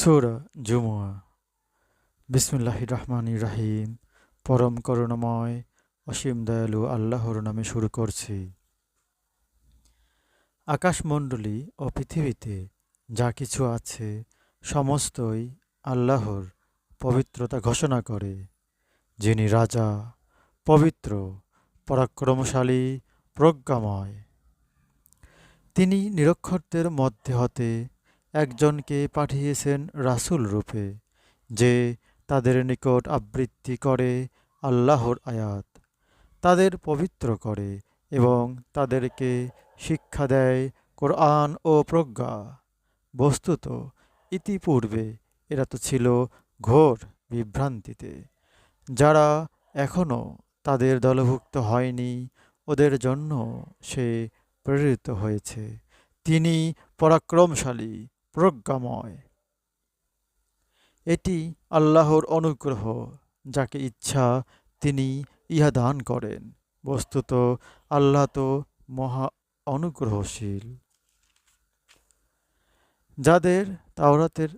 সুরা জুমুয়া। বিসমুল্লাহ রহমান রাহিম। পরম করুণাময়, অসীম দয়ালু আল্লাহর নামে শুরু করছি। আকাশমণ্ডলী ও পৃথিবীতে যা কিছু আছে, সমস্তই আল্লাহর পবিত্রতা ঘোষণা করে। যিনি রাজা, পবিত্র, পরাক্রমশালী, প্রজ্ঞাময়। তিনি নিরক্ষরদের মধ্যে হতে একজনকে পাঠিয়েছেন রাসূল রূপে, যে তাদের নিকট আবৃত্তি করে আল্লাহর আয়াত, তাদের পবিত্র করে এবং তাদেরকে শিক্ষা দেয় কোরআন ও প্রজ্ঞা। বস্তুত ইতিপূর্বে এরা তো ছিল ঘোর বিভ্রান্তিতে, যারা এখনও তাদের দলভুক্ত হয়নি, ওদের জন্য সে প্রেরিত হয়েছে। তিনি পরাক্রমশালী প্রজ্ঞাময়। এটি আল্লাহর অনুগ্রহ, যাকে ইচ্ছা তিনি ইহা দান করেন। বস্তুত আল্লাহ তো মহা অনুগ্রহশীল। যাদের তাওরাতের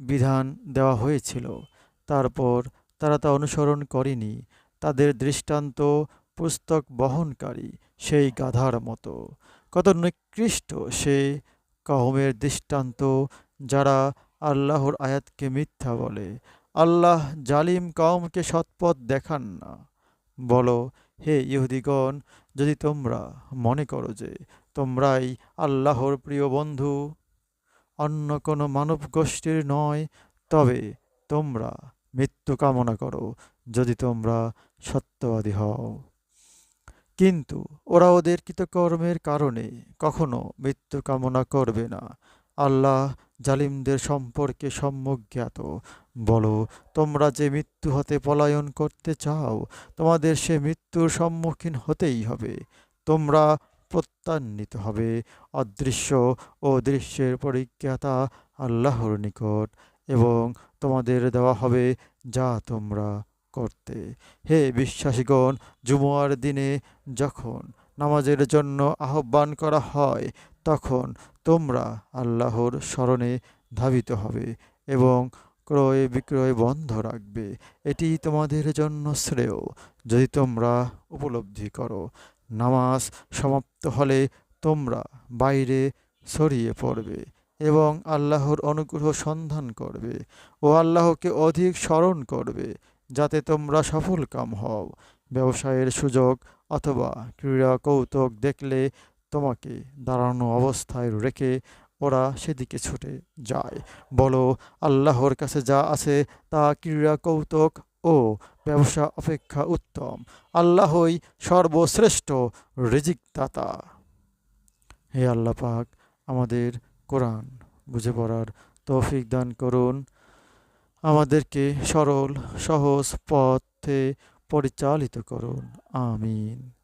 বিধান দেওয়া হয়েছিল, তারপর তারা তা অনুসরণ করেনি। তাদের দৃষ্টান্ত পুস্তক বহনকারী সেই গাধার মতো। কত নিকৃষ্ট সে কওমের দৃষ্টান্ত যারা আল্লাহর আয়াতকে মিথ্যা বলে। আল্লাহ জালিম কওমকে সৎপথ দেখান না। বলো, হে ইহুদিগণ, যদি তোমরা মনে করো যে তোমরাই আল্লাহর প্রিয় বন্ধু, অন্য কোনো মানব গোষ্ঠীর নয়, তবে তোমরা মৃত্যু কামনা করো যদি তোমরা সত্যবাদী হও। কিন্তু ওরা ওদের কৃতকর্মের কারণে কখনো মৃত্যু কামনা করবে না। আল্লাহ জালিমদের সম্পর্কে সম্যক জ্ঞাত। বলো, তোমরা যে মৃত্যু হতে পলায়ন করতে চাও, তোমাদের সে মৃত্যুর সম্মুখীন হতেই হবে। তোমরা প্রত্যান্বিত হবে। অদৃশ্য ও দৃশ্যের পরিজ্ঞাতা আল্লাহর নিকট এবং তোমাদের দেওয়া হবে যা তোমরা করতে। হে বিশ্বাসীগণ জুমুয়ার দিনে যখন নামাজের জন্য আহ্বান করা হয়, তখন তোমরা আল্লাহর স্মরণে ধাবিত হবে এবং ক্রয় বিক্রয় বন্ধ রাখবে। এটি তোমাদের জন্য শ্রেয়। যদি তোমরা উপলব্ধি করো, নামাজ সমাপ্ত হলে তোমরা বাইরে ছড়িয়ে পড়বে এবং আল্লাহর অনুগ্রহ সন্ধান করবে ও আল্লাহকে অধিক স্মরণ করবে। যাতে তোমরা সফল কাম হও। ব্যবসায়ের সুযোগ অথবা ক্রীড়া কৌতুক দেখলে তোমাকে দাঁড়ানো অবস্থায় রেখে ওরা সেদিকে ছুটে যায়। বলো, আল্লাহর কাছে যা আছে তা ক্রীড়া কৌতুক ও ব্যবসা অপেক্ষা উত্তম। আল্লাহই সর্বশ্রেষ্ঠ রিজিকদাতা। হে আল্লাহ পাক, আমাদের কোরআন বুঝে পড়ার তৌফিক দান করুন। আমাদেরকে সরল সহজ পথে পরিচালিত করুন। আমিন।